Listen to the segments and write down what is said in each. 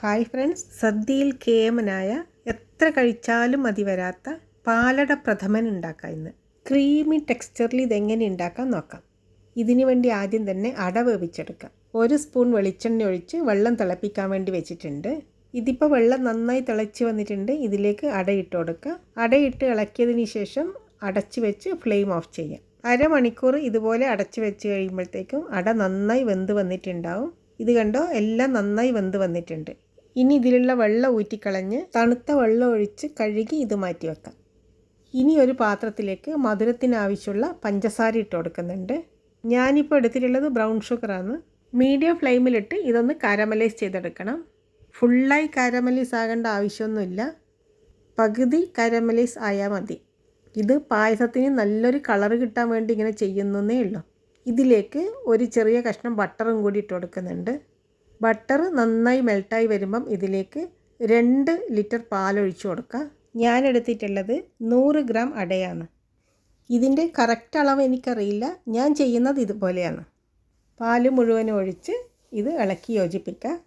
Hi friends സദ്യയിൽ കേമനായ എത്ര കഴിച്ചാലും മതി വരാത്ത പാലട പ്രഥമൻ ഉണ്ടാക്കാം ഇന്ന്. ക്രീമി ടെക്സ്ചറിൽ ഇതെങ്ങനെ ഉണ്ടാക്കാം നോക്കാം. ഇതിനു വേണ്ടി ആദ്യം തന്നെ അട വേവിച്ചെടുക്കാം. ഒരു സ്പൂൺ വെളിച്ചെണ്ണ ഒഴിച്ച് വെള്ളം തിളപ്പിക്കാൻ വേണ്ടി വെച്ചിട്ടുണ്ട്. ഇതിപ്പോൾ വെള്ളം നന്നായി തിളച്ച് വന്നിട്ടുണ്ട്. ഇതിലേക്ക് അടയിട്ട് കൊടുക്കുക അടയിട്ട് ഇളക്കിയതിന് ശേഷം അടച്ച് വെച്ച് ഫ്ലെയിം ഓഫ് ചെയ്യാം. അരമണിക്കൂർ ഇതുപോലെ അടച്ച് വെച്ച് കഴിയുമ്പോഴത്തേക്കും അട നന്നായി വെന്ത് വന്നിട്ടുണ്ടാവും. ഇത് കണ്ടോ? എല്ലാം നന്നായി വെന്ത് വന്നിട്ടുണ്ട്. ഇനി ഇതിലുള്ള വെള്ളം ഊറ്റിക്കളഞ്ഞ് തണുത്ത വെള്ളം ഒഴിച്ച് കഴുകി ഇത് മാറ്റി വെക്കാം. ഇനി ഒരു പാത്രത്തിലേക്ക് മധുരത്തിനാവശ്യമുള്ള പഞ്ചസാര ഇട്ട് കൊടുക്കുന്നുണ്ട്. ഞാനിപ്പോൾ എടുത്തിട്ടുള്ളത് ബ്രൗൺ ഷുഗറാണ് മീഡിയം ഫ്ലെയിമിലിട്ട് ഇതൊന്ന് കാരമലൈസ് ചെയ്തെടുക്കണം. ഫുള്ളായി കാരമലൈസ് ആകേണ്ട ആവശ്യമൊന്നുമില്ല. പകുതി കാരമലൈസ് ആയാൽ മതി. ഇത് പായസത്തിന് നല്ലൊരു കളർ കിട്ടാൻ വേണ്ടി ഇങ്ങനെ ചെയ്യുന്നേ ഉള്ളൂ. ഇതിലേക്ക് ഒരു ചെറിയ കഷ്ണം ബട്ടറും കൂടി ഇട്ട് കൊടുക്കുന്നുണ്ട്. ബട്ടർ നന്നായി മെൽട്ടായി വരുമ്പം ഇതിലേക്ക് രണ്ട് ലിറ്റർ പാലൊഴിച്ചു കൊടുക്കുക. ഞാൻ എടുത്തിട്ടുള്ളത് നൂറ് ഗ്രാം അടയാണ്. ഇതിന്റെ കറക്റ്റ് അളവ് എനിക്കറിയില്ല. ഞാൻ ചെയ്യുന്നത് ഇതുപോലെയാണ്. പാൽ മുഴുവനും ഒഴിച്ച് ഇത് ഇളക്കി യോജിപ്പിക്കുക.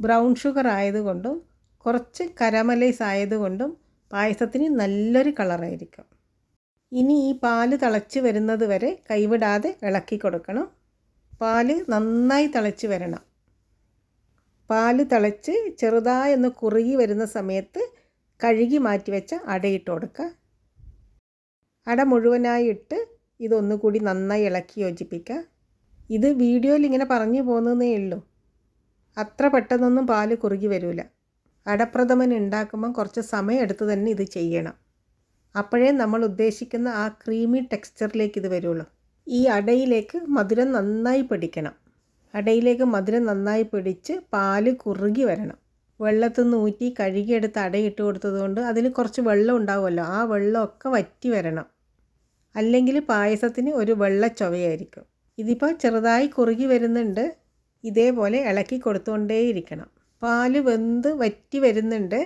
ബ്രൗൺ ഷുഗർ ആയതുകൊണ്ടും കുറച്ച് കരമലൈസ് ആയതുകൊണ്ടും പായസത്തിന് നല്ലൊരു കളറായിരിക്കും. ഇനി ഈ പാൽ തിളച്ച് വരുന്നത് വരെ കൈവിടാതെ ഇളക്കി കൊടുക്കണം. പാൽ നന്നായി തിളച്ച് വരണം. പാൽ തിളച്ച് ചെറുതായൊന്ന് കുറുകി വരുന്ന സമയത്ത് കഴുകി മാറ്റി വെച്ച അടയിട്ട് കൊടുക്കുക. അട മുഴുവനായിട്ട് ഇതൊന്നുകൂടി നന്നായി ഇളക്കി യോജിപ്പിക്കുക. ഇത് വീഡിയോയിൽ ഇങ്ങനെ പറഞ്ഞു പോകുന്നതേ ഉള്ളൂ. അത്ര പെട്ടെന്നൊന്നും പാൽ കുറുകി വരില്ല അടപ്രഥമൻ ഉണ്ടാക്കുമ്പം കുറച്ച് സമയം എടുത്ത് തന്നെ ഇത് ചെയ്യണം. അപ്പോഴേ നമ്മൾ ഉദ്ദേശിക്കുന്ന ആ ക്രീമി ടെക്സ്ചറിലേക്ക് ഇത് വരുള്ളൂ. ഈ അടയിലേക്ക് മധുരം നന്നായി പിടിക്കണം. അടയിലേക്ക് മധുരം നന്നായി പിടിച്ച് പാൽ കുറുകി വരണം. വെള്ളത്തിൽ നിന്ന് ഊറ്റി കഴുകിയെടുത്ത് അടയിട്ട് കൊടുത്തതുകൊണ്ട് അതിൽ കുറച്ച് വെള്ളം ഉണ്ടാവുമല്ലോ ആ വെള്ളമൊക്കെ വറ്റി വരണം. അല്ലെങ്കിൽ പായസത്തിന് ഒരു വെള്ള ചൊവയായിരിക്കും ഇതിപ്പോൾ ചെറുതായി കുറുകി വരുന്നുണ്ട് ഇതേപോലെ ഇളക്കി കൊടുത്തുകൊണ്ടേയിരിക്കണം. പാൽ വെന്ത് വറ്റി വരുന്നുണ്ട്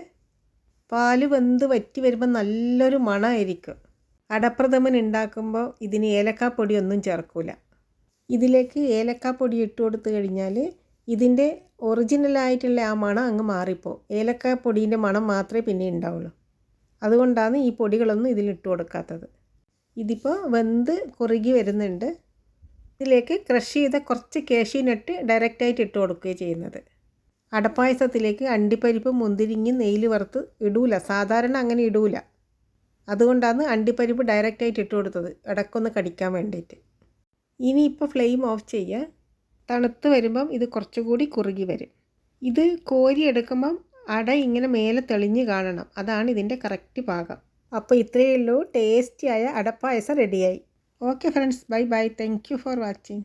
പാൽ വെന്ത് വറ്റി വരുമ്പോൾ നല്ലൊരു മണമായിരിക്കും അടപ്രഥമൻ ഉണ്ടാക്കുമ്പോൾ ഇതിന് ഏലക്കാപ്പൊടിയൊന്നും ചേർക്കില്ല ഇതിലേക്ക് ഏലക്കാപ്പൊടി ഇട്ട് കൊടുത്തു കഴിഞ്ഞാൽ ഇതിന്റെ ഒറിജിനലായിട്ടുള്ള ആ മണം അങ്ങ് മാറിപ്പോൾ ഏലക്കാപ്പൊടീന്റെ മണം മാത്രമേ പിന്നെ ഉണ്ടാവുള്ളൂ. അതുകൊണ്ടാണ് ഈ പൊടികളൊന്നും ഇതിലിട്ട് കൊടുക്കാത്തത്. ഇതിപ്പോൾ വെന്ത് കുറുകി വരുന്നുണ്ട്. ഇതിലേക്ക് ക്രഷ് ചെയ്ത കുറച്ച് കേശിനട്ട് ഡയറക്റ്റായിട്ട് ഇട്ട് കൊടുക്കുകയാണ് ചെയ്യുന്നത്. അടപ്പായസത്തിലേക്ക് അണ്ടിപ്പരിപ്പ് മുന്തിരിങ്ങി നെയ്യിൽ വറുത്ത് ഇടൂല. സാധാരണ അങ്ങനെ ഇടൂല. അതുകൊണ്ടാണ് അണ്ടിപ്പരിപ്പ് ഡയറക്റ്റായിട്ട് ഇട്ട് കൊടുത്തത്. ഇടക്കൊന്ന് കടിക്കാൻ വേണ്ടിയിട്ട്. ഇനി ഇപ്പോൾ ഫ്ലെയിം ഓഫ് ചെയ്യുക തണുത്ത് വരുമ്പം ഇത് കുറച്ചുകൂടി കുറുകി വരും. ഇത് കോരി എടുക്കുമ്പം അട ഇങ്ങനെ മേലെ തെളിഞ്ഞ് കാണണം. അതാണ് ഇതിന്റെ കറക്റ്റ് ഭാഗം. അപ്പോൾ ഇത്രയേ ഉള്ളൂ. ടേസ്റ്റിയായ അടപ്പായസം റെഡിയായി okay friends bye bye thank you for watching